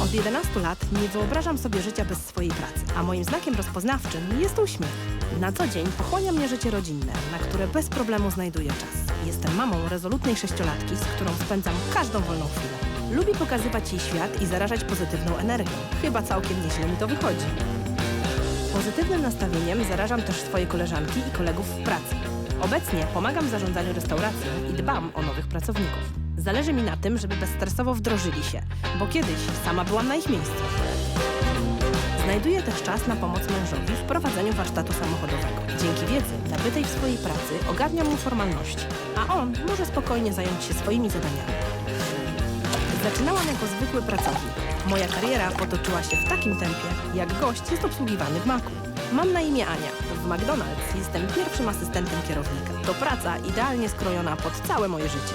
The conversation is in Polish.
Od 11 lat nie wyobrażam sobie życia bez swojej pracy, a moim znakiem rozpoznawczym jest uśmiech. Na co dzień pochłania mnie życie rodzinne, na które bez problemu znajduję czas. Jestem mamą rezolutnej sześciolatki, z którą spędzam każdą wolną chwilę. Lubi pokazywać jej świat i zarażać pozytywną energią. Chyba całkiem nieźle mi to wychodzi. Pozytywnym nastawieniem zarażam też swoje koleżanki i kolegów w pracy. Obecnie pomagam w zarządzaniu restauracją i dbam o nowych pracowników. Zależy mi na tym, żeby bezstresowo wdrożyli się, bo kiedyś sama byłam na ich miejscu. Znajduję też czas na pomoc mężowi w prowadzeniu warsztatu samochodowego. Dzięki wiedzy nabytej w swojej pracy ogarniam mu formalności, a on może spokojnie zająć się swoimi zadaniami. Zaczynałam jako zwykły pracownik. Moja kariera potoczyła się w takim tempie, jak gość jest obsługiwany w maku. Mam na imię Ania. W McDonald's jestem pierwszym asystentem kierownika. To praca idealnie skrojona pod całe moje życie.